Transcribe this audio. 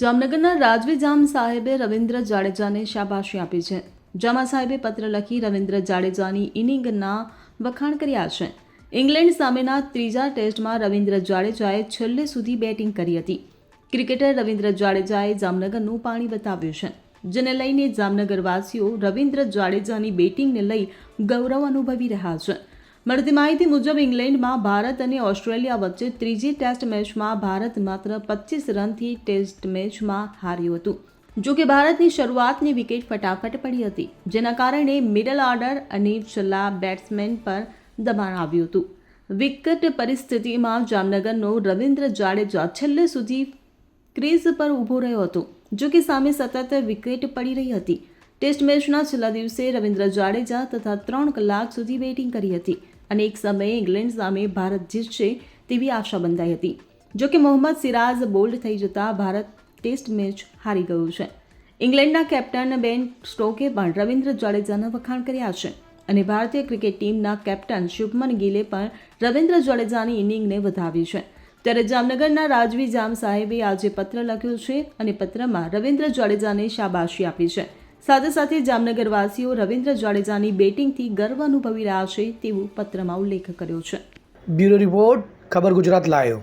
જામનગરના રાજવી જામ સાહેબે રવિન્દ્ર જાડેજાને શાબાશી આપી છે. જામા સાહેબે પત્ર લખી રવિન્દ્ર જાડેજાની ઇનિંગના વખાણ કર્યા છે. ઇંગ્લેન્ડ સામેના ત્રીજા ટેસ્ટમાં રવિન્દ્ર જાડેજાએ છેલ્લે સુધી બેટિંગ કરી હતી. ક્રિકેટર રવિન્દ્ર જાડેજાએ જામનગરનું પાણી બતાવ્યું છે. જેને લઈને જામનગરવાસીઓ રવિન્દ્ર જાડેજાની બેટિંગને લઈ ગૌરવ અનુભવી રહ્યા છે. મળતી માહિતી મુજબ ઇંગ્લેન્ડમાં ભારત અને ઓસ્ટ્રેલિયા વચ્ચે ત્રીજી ટેસ્ટ મેચમાં ભારત માત્ર પચીસ રનથી ટેસ્ટ મેચમાં હાર્યું હતું. જો કે ભારતની શરૂઆતની વિકેટ ફટાફટ પડી હતી, જેના કારણે મિડલ ઓર્ડર અને છેલ્લા બેટ્સમેન પર દબાણ આવ્યું હતું. વિકટ પરિસ્થિતિમાં જામનગરનો રવિન્દ્ર જાડેજા છેલ્લે સુધી ક્રીઝ પર ઊભો રહ્યો હતો. જો કે સામે સતત વિકેટ પડી રહી હતી. ટેસ્ટ મેચના છેલ્લા દિવસે રવિન્દ્ર જાડેજા તથા ત્રણ કલાક સુધી બેટિંગ કરી હતી. અને એક સમયે ઇંગ્લેન્ડ સામે ભારત જીતશે તેવી આશા બંધાઈ હતી. જોકે મોહમ્મદ સિરાજ બોલ્ડ થઈ જતાં ભારત ટેસ્ટ મેચ હારી ગયું છે. ઇંગ્લેન્ડના કેપ્ટન બેન સ્ટોકે પણ રવિન્દ્ર જાડેજાના વખાણ કર્યા છે અને ભારતીય ક્રિકેટ ટીમના કેપ્ટન શુભમન ગિલે પણ રવિન્દ્ર જાડેજાની ઇનિંગને વધાવી છે. ત્યારે જામનગરના રાજવી જામ સાહેબે આજે પત્ર લખ્યો છે અને પત્રમાં રવિન્દ્ર જાડેજાને શાબાશી આપી છે. સાથે સાથે જામનગરવાસીઓ રવિન્દ્ર જાડેજાની બેટિંગથી ગર્વ અનુભવી રહ્યા છે તેવું પત્રમાં ઉલ્લેખ કર્યો છે. બ્યુરો રિપોર્ટ, ખબર ગુજરાત લાયો